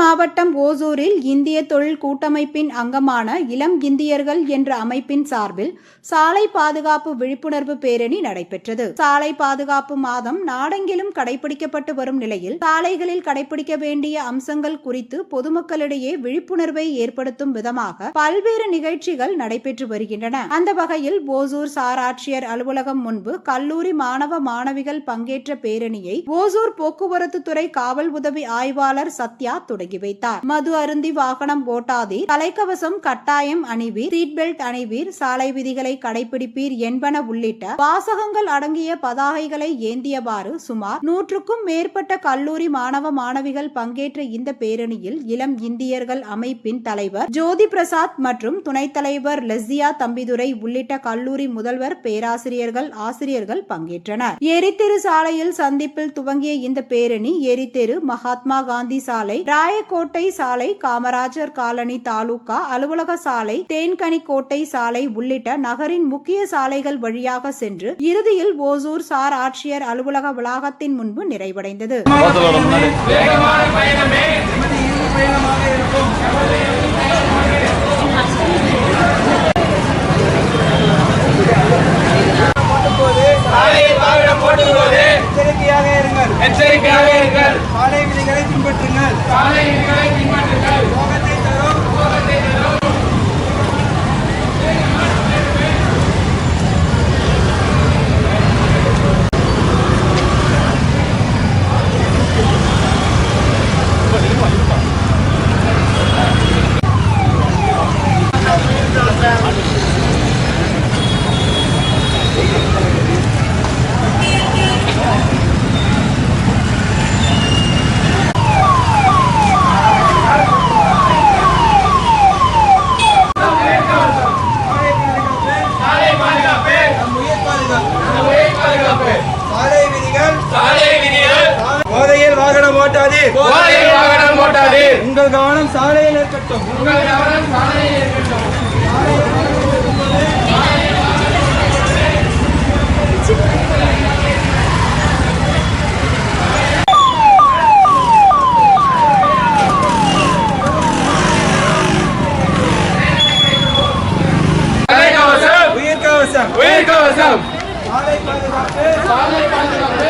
மாவட்டம் ஓசூரில் இந்திய தொழில் கூட்டமைப்பின் அங்கமான இளம் இந்தியர்கள் என்ற அமைப்பின் சார்பில் சாலை பாதுகாப்பு விழிப்புணர்வு பேரணி நடைபெற்றது. சாலை பாதுகாப்பு மாதம் நாடெங்கிலும் கடைபிடிக்கப்பட்டு வரும் நிலையில் சாலைகளில் கடைபிடிக்க வேண்டிய அம்சங்கள் குறித்து பொதுமக்களிடையே விழிப்புணர்வை ஏற்படுத்தும் விதமாக பல்வேறு நிகழ்ச்சிகள் நடைபெற்று வருகின்றன. அந்த வகையில் ஓசூர் சாராட்சியர் அலுவலகம் முன்பு கல்லூரி மாணவ மாணவிகள் பங்கேற்ற பேரணியை ஓசூர் போக்குவரத்து துறை காவல் உதவி ஆய்வாளர் சத்யா தொடங்கி வைத்தார். மது அருந்தி வாகனம் ஓட்டாதீர். தலைக்கவசம் கட்டாயம் அணிவீர். Seat belt அணிவீர். சாலை விதிகளை கடைபிடிப்பீர் என்பன உள்ளிட்ட வாசகங்கள் அடங்கிய பதாகைகளை ஏந்தியவாறு சுமார் நூற்றுக்கும் மேற்பட்ட கல்லூரி மாணவ மாணவிகள் பங்கேற்ற இந்த பேரணியில் இளம் இந்தியர்கள் அமைப்பின் தலைவர் ஜோதி பிரசாத் மற்றும் துணைத் தலைவர் லெஸ்ஸியா தம்பிதுரை உள்ளிட்ட கல்லூரி முதல்வர் பேராசிரியர்கள் ஆசிரியர்கள் பங்கேற்றனர். எரித்தெரு சாலையில் சந்திப்பில் துவங்கிய இந்த பேரணி எரித்தெரு மகாத்மா காந்தி சாலை ராய ராயக்கோட்டை சாலை காமராஜர் காலனி தாலுகா அலுவலக சாலை தேன்கனி கோட்டை சாலை உள்ளிட்ட நகரின் முக்கிய சாலைகள் வழியாக சென்று இறுதியில் ஓசூர் சார் ஆட்சியர் அலுவலக வளாகத்தின் முன்பு நிறைவடைந்தது. Falem! ஓட்டாதீர் போதையில் வாகனம் ஓட்டாதீர் உங்கள் கவனம் சாலையில் இருக்கட்டும் உங்கள் கவனம் சாலையில் இருக்கட்டும் தலைக்கவசம் உயிர் கவசம் உயிர் கவசம் சாலை பாதுகாப்பு. சாலை பாதுகாப்பு.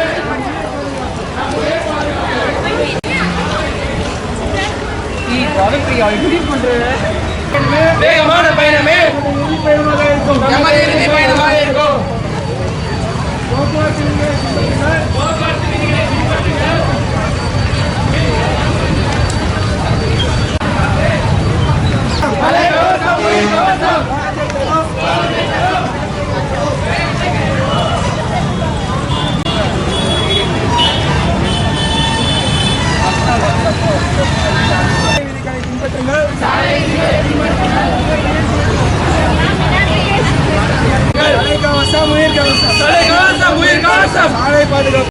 வேகமான பயணமே நமது இறுதி பயணமாக இருக்கும்